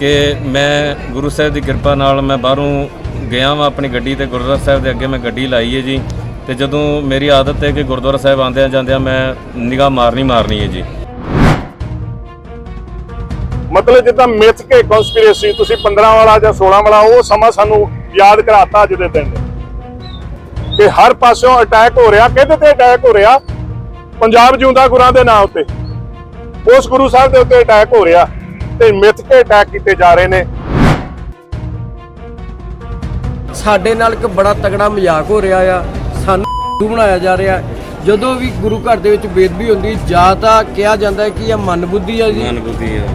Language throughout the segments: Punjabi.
ਕਿ ਮੈਂ ਗੁਰੂ ਸਾਹਿਬ ਦੀ ਕਿਰਪਾ ਨਾਲ ਮੈਂ ਬਾਹਰੋਂ ਗਿਆ ਵਾਂ ਆਪਣੀ ਗੱਡੀ ਤੇ ਗੁਰਦੁਆਰਾ ਸਾਹਿਬ ਦੇ ਅੱਗੇ ਮੈਂ ਗੱਡੀ ਲਾਈ ਹੈ ਜੀ। ਤੇ ਜਦੋਂ ਮੇਰੀ ਆਦਤ ਹੈ ਕਿ ਗੁਰਦੁਆਰਾ ਸਾਹਿਬ ਆਉਂਦਿਆਂ ਜਾਂਦਿਆਂ ਮੈਂ ਨਿਗਾਹ ਮਾਰਨੀ ਮਾਰਨੀ ਹੈ ਜੀ। ਮਤਲਬ ਜਿੱਦਾਂ ਮਿਥ ਕੇ ਕਨਸਪੀਰੇਸੀ ਤੁਸੀਂ 15 ਵਾਲਾ ਜਾਂ 16 ਵਾਲਾ, ਉਹ ਸਮਾਂ ਸਾਨੂੰ ਯਾਦ ਕਰਾਤਾ ਅੱਜ ਦੇ ਦਿਨ ਕਿ ਹਰ ਪਾਸਿਓਂ ਅਟੈਕ ਹੋ ਰਿਹਾ, ਕਿਹਦੇ ਤੇ ਅਟੈਕ ਹੋ ਰਿਹਾ? ਪੰਜਾਬ ਜਿਉਂਦਾ ਗੁਰਾਂ ਦੇ ਨਾਂ ਉੱਤੇ। ਉਸ ਗੁਰੂ ਸਾਹਿਬ ਦੇ ਉੱਤੇ ਅਟੈਕ ਹੋ ਰਿਹਾ। ਤੇ ਮਿਥ ਕੇ ਅਟੈਕ ਕੀਤੇ ਜਾ ਰਹੇ ਨੇ। ਸਾਡੇ ਨਾਲ ਇੱਕ ਬੜਾ ਤਗੜਾ ਮਜ਼ਾਕ ਹੋ ਰਿਹਾ ਆ। ਸਾਨੂੰ ਬਣਾਇਆ ਜਾ ਰਿਹਾ। ਜਦੋਂ ਵੀ ਗੁਰੂ ਘਰ ਦੇ ਵਿੱਚ ਬੇਦਬੀ ਹੁੰਦੀ ਜਾਂ ਤਾਂ ਕਿਹਾ ਜਾਂਦਾ ਹੈ ਕਿ ਇਹ ਮਨਬੁੱਧੀ ਆ ਜੀ। ਮਨ ਬੁੱਧੀ ਹੈ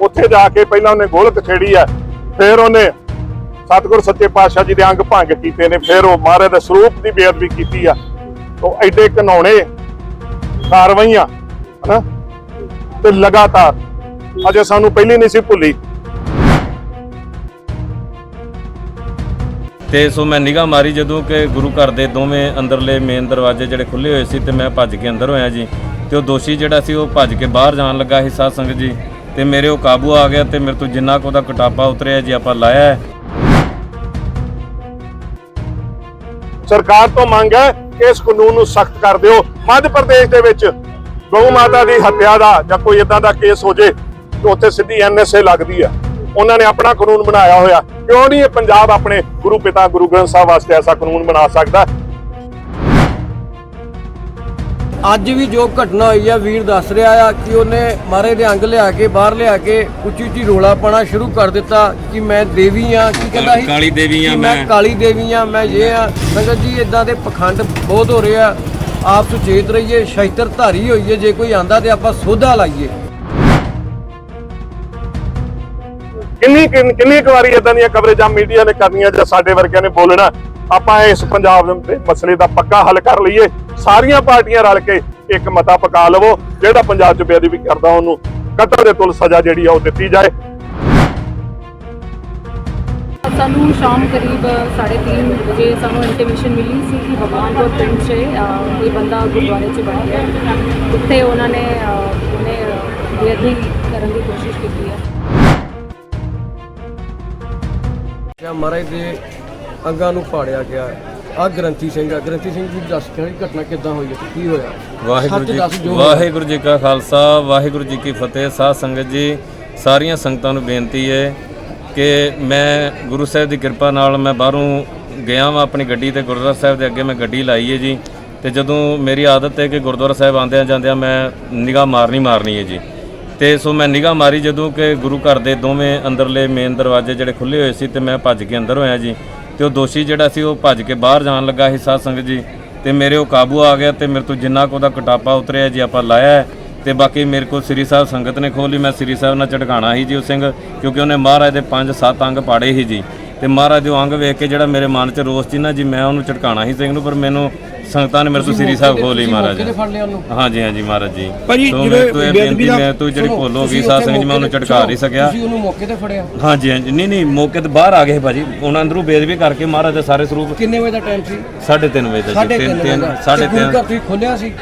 ਉੱਥੇ ਜਾ ਕੇ ਪਹਿਲਾਂ ਉਹਨੇ ਗੋਲਕ ਛੇੜੀ ਆ ਫਿਰ ਉਹਨੇ ਸਤਿਗੁਰ ਸੱਚੇ ਪਾਤਸ਼ਾਹ ਜੀ ਦੇ ਅੰਗ ਭੰਗ ਕੀਤੇ ਨੇ ਫਿਰ ਉਹ ਮਹਾਰਾਜ ਦੇ ਸਰੂਪ ਦੀ ਬੇਅਦਬੀ ਕੀਤੀ ਆ। ਉਹ ਐਡੇ ਘਨਾਉਣੇ ਕਾਰਵਾਈਆਂ ਹਨਾ ਤੇ ਲਗਾਤਾਰ। ਅਜੇ ਸਾਨੂੰ ਪਹਿਲੀ ਨਹੀਂ ਸੀ ਭੁੱਲੀ। ਤੇ ਸੋ ਮੈਂ ਨਿਗਾਹ ਮਾਰੀ ਜਦੋਂ ਕਿ ਗੁਰੂ ਘਰ ਦੇ ਦੋਵੇਂ ਅੰਦਰਲੇ ਮੇਨ ਦਰਵਾਜ਼ੇ ਜਿਹੜੇ ਖੁੱਲੇ ਹੋਏ ਸੀ ਤੇ ਮੈਂ ਭੱਜ ਕੇ ਅੰਦਰ ਹੋਇਆ ਜੀ। ਤੇ ਉਹ ਦੋਸ਼ੀ ਜਿਹੜਾ ਸੀ ਉਹ ਭੱਜ ਕੇ ਬਾਹਰ ਜਾਣ ਲੱਗਾ ਸੀ ਸਾਧ ਸੰਗਤ ਜੀ। ਤੇ ਮੇਰੇ ਉਹ ਕਾਬੂ ਆ ਗਿਆ ਤੇ ਮੇਰੇ ਤੋਂ ਜਿੰਨਾ ਕੁ ਉਹਦਾ ਕਟਾਪਾ ਉਤਰਿਆ ਜੀ ਆਪਾਂ ਲਾਇਆ ਹੈ। ਸਰਕਾਰ ਤੋਂ ਮੰਗ ਹੈ ਕਿ ਇਸ ਕਾਨੂੰਨ ਨੂੰ ਸਖਤ ਕਰ ਦਿਓ। ਮੱਧ ਪ੍ਰਦੇਸ਼ ਦੇ ਵਿੱਚ ਗਊ ਮਾਤਾ ਦੀ ਹੱਤਿਆ ਦਾ ਜਾਂ ਕੋਈ ਇਦਾਂ ਦਾ ਕੇਸ ਹੋ ਜੇ ਤੇ ਉੱਥੇ ਸਿੱਧੀ ਐਨਐਸਏ ਲੱਗਦੀ ਆ। ਉਹਨਾਂ ਨੇ ਆਪਣਾ ਕਾਨੂੰਨ ਬਣਾਇਆ ਹੋਇਆ। ਕਿਉਂ ਨਹੀਂ ਇਹ ਪੰਜਾਬ ਆਪਣੇ ਗੁਰੂ ਪਿਤਾ ਗੁਰੂ ਗ੍ਰੰਥ ਸਾਹਿਬ ਵਾਸਤੇ ਐਸਾ ਕਾਨੂੰਨ ਬਣਾ ਸਕਦਾ? ਅੱਜ ਵੀ ਜੋ ਘਟਨਾ ਹੋਈ ਆ ਵੀਰ ਦੱਸ ਰਿਹਾ ਆ ਕਿ ਉਹਨੇ ਮਾਰੇ ਦੇ ਅੰਗ ਲਿਆ ਕੇ ਬਾਹਰ ਲਿਆ ਕੇ ਉੱਚੀ ਉੱਚੀ ਰੋਲਾ ਪਾਣਾ ਸ਼ੁਰੂ ਕਰ ਦਿੱਤਾ ਕਿ ਮੈਂ ਦੇਵੀ ਆ ਕੀ ਕਹਿੰਦਾ ਸੀ? ਕਾਲੀ ਦੇਵੀ ਆਂ ਮੈਂ। ਕਾਲੀ ਦੇਵੀ ਆ ਮੈਂ ਇਹ ਆ। ਸੰਗਤ ਜੀ ਇਦਾਂ ਦੇ ਪਖੰਡ ਬਹੁਤ ਹੋ ਰਹੇ ਆ। ਆਪ ਸੁਚੇਤ ਰਹੀਏ ਸ਼ੈਤਰ ਧਾਰੀ ਹੋਈਏ, ਜੇ ਕੋਈ ਆਂਦਾ ਤੇ ਆਪਾਂ ਸੋਧਾ ਲਾਈਏ। ਕਿੰਨੀ ਕਿੰਨ- ਕਿੰਨੀ ਕੁ ਵਾਰੀ ਇਦਾਂ ਦੀਆਂ ਕਵਰੇਜਾਂ ਮੀਡੀਆ ਨੇ ਕਰਨੀਆਂ ਜਾਂ ਸਾਡੇ ਵਰਗਿਆਂ ਨੇ ਬੋਲਣਾ, ਆਪਾਂ ਇਸ ਪੰਜਾਬ ਦੇ ਮਸਲੇ ਦਾ ਪੱਕਾ ਹੱਲ ਕਰ ਲਈਏ। ਸਾਰੀਆਂ ਪਾਰਟੀਆਂ ਰਲ ਕੇ ਇੱਕ ਮਤਾ ਪਕਾ ਲਵੋ, ਜਿਹੜਾ ਪੰਜਾਬ 'ਚ ਬੇਅਦਬੀ ਕਰਦਾ, ਉਹਨੂੰ ਕਤਲ ਦੇ ਤੁਲ ਸਜ਼ਾ ਜਿਹੜੀ ਆ ਉਹ ਦਿੱਤੀ ਜਾਏ। ਸਾਨੂੰ ਸ਼ਾਮ ਕਰੀਬ 3:30 ਵਜੇ ਸਾਨੂੰ ਇੰਟੀਮੇਸ਼ਨ ਮਿਲੀ ਸੀ ਕਿ ਭਗਵਾਨਪੁਰ ਪਿੰਡ 'ਚ ਕੋਈ ਬੰਦਾ ਗੁਰਦੁਆਰੇ 'ਚ ਬਣ ਗਿਆ। ਹੈ। ਉੱਥੇ ਉਹਨਾਂ ਨੇ ਉਹਨੇ ਬੇਅਦਬੀ ਕਰਨ ਦੀ ਕੋਸ਼ਿਸ਼ ਕੀਤੀ ਹੈ। ਜਾਂ ਮਹਾਰਾਜ ਦੇ ਅੰਗਾਂ ਨੂੰ ਪਾੜਿਆ ਗਿਆ। ਆ ਗ੍ਰੰਥੀ ਸਿੰਘ ਆ। ਗ੍ਰੰਥੀ ਸਿੰਘ ਜੀ ਦੱਸ ਕਿਹੜੀ ਘਟਨਾ ਕਿੱਦਾਂ ਹੋਈ ਹੈ ਕੀ ਹੋਇਆ? ਵਾਹਿਗੁਰੂ ਜੀ। ਵਾਹਿਗੁਰੂ ਜੀ ਕਾ ਖਾਲਸਾ ਵਾਹਿਗੁਰੂ ਜੀ ਕੀ ਫਤਿਹ। ਸਾਧ ਸੰਗਤ ਜੀ ਸਾਰੀਆਂ ਸੰਗਤਾਂ ਨੂੰ ਬੇਨਤੀ ਹੈ ਕਿ ਮੈਂ ਗੁਰੂ ਸਾਹਿਬ ਦੀ ਕਿਰਪਾ ਨਾਲ ਮੈਂ ਬਾਹਰੋਂ ਗਿਆ ਵਾਂ ਆਪਣੀ ਗੱਡੀ ਤੇ ਗੁਰਦੁਆਰਾ ਸਾਹਿਬ ਦੇ ਅੱਗੇ ਮੈਂ ਗੱਡੀ ਲਾਈ ਹੈ ਜੀ। ਤੇ ਜਦੋਂ ਮੇਰੀ ਆਦਤ ਹੈ ਕਿ ਗੁਰਦੁਆਰਾ ਸਾਹਿਬ ਆਉਂਦਿਆਂ ਜਾਂਦਿਆਂ ਮੈਂ ਨਿਗਾਹ ਮਾਰਨੀ ਮਾਰਨੀ ਹੈ ਜੀ। ਤੇ ਸੋ ਮੈਂ ਨਿਗਾਹ ਮਾਰੀ ਜਦੋਂ ਕਿ ਗੁਰੂ ਘਰ ਦੇ ਦੋਵੇਂ ਅੰਦਰਲੇ ਮੇਨ ਦਰਵਾਜ਼ੇ ਜਿਹੜੇ ਖੁੱਲੇ ਹੋਏ ਸੀ ਤੇ ਮੈਂ ਭੱਜ ਕੇ ਅੰਦਰ ਹੋਇਆ ਜੀ। ਤੇ ਉਹ ਦੋਸ਼ੀ ਜਿਹੜਾ ਸੀ ਉਹ ਭੱਜ ਕੇ ਬਾਹਰ ਜਾਣ ਲੱਗਾ ਸੀ ਸਾਧ ਸੰਗਤ ਜੀ। ਤੇ ਮੇਰੇ ਉਹ ਕਾਬੂ ਆ ਗਿਆ ਤੇ ਮੇਰੇ ਤੋਂ ਜਿੰਨਾ ਕੁ ਉਹਦਾ ਕਟਾਪਾ ਉਤਰਿਆ ਜੀ, ਆਪਾਂ ਲਾਇਆ ਤੇ ਬਾਕੀ ਮੇਰੇ ਕੋਲ ਸ੍ਰੀ ਸਾਹਿਬ ਸੰਗਤ ਨੇ ਖੋਲੀ ਮੈਂ ਸ੍ਰੀ ਸਾਹਿਬ ਨਾਲ ਝਟਕਾਣਾ ਸੀ ਜੀ ਉਹ ਸਿੰਘ ਕਿਉਂਕਿ ਉਹਨੇ ਮਹਾਰਾਜ ਦੇ 5-7 ਅੰਗ ਪਾੜੇ ਸੀ ਜੀ। ਤੇ ਮਹਾਰਾਜ ਦੇ ਉਹ ਅੰਗ ਵੇਖ ਕੇ ਜਿਹੜਾ ਮੇਰੇ ਮਨ 'ਚ ਰੋਸ ਸੀ ਨਾ ਜੀ ਮੈਂ ਉਹਨੂੰ ਝਟਕਾਣਾ ਸੀ ਸਿੰਘ ਨੂੰ ਪਰ ਮੈਨੂੰ ਸੰਗਤਾਂ ਨੇ ਮੇਰੇ ਤੋਂ ਸ੍ਰੀ ਸਾਹਿਬ ਖੋਲੀ ਮਹਾਰਾਜ। ਹਾਂਜੀ ਹਾਂਜੀ ਮਹਾਰਾਜ ਜੀ। ਭਾਜੀ, ਬੇਅਦਬੀ ਬੇਨਤੀ ਮੈਂ ਤੂੰ ਜਿਹੜੀ ਭੁੱਲ ਹੋ ਗਈ ਸਾਧ ਸੰਗਤ ਜੀ ਮੈਂ ਉਹਨੂੰ ਝਟਕਾ ਨਹੀਂ ਸਕਿਆ। ਤੁਸੀਂ ਉਹਨੂੰ ਮੌਕੇ ਤੇ ਫੜਿਆ। ਹਾਂਜੀ ਹਾਂਜੀ ਨਹੀਂ ਨਹੀਂ ਮੌਕੇ ਤੇ ਬਾਹਰ ਆ ਗਏ ਭਾਜੀ। ਉਹਨਾਂ ਅੰਦਰੋਂ ਬੇਦਬੀ ਕਰਕੇ ਮਹਾਰਾਜ ਦੇ ਸਾਰੇ ਸਰੂਪ ਕਿੰਨੇ ਵਜੇ ਦਾ ਟਾਈਮ ਸੀ? 3:30 ਵਜੇ ਦਾ ਜੀ ਸਾਢੇ 3 ਤਿੰਨ 3 ਵਜੇ ਦਾ। ਸਾਢੇ ਤੇ ਗੁਰੂ ਤਿੰਨ। ਘਰ ਤੁਸੀਂ ਖੋਲਿਆ ਸੀ?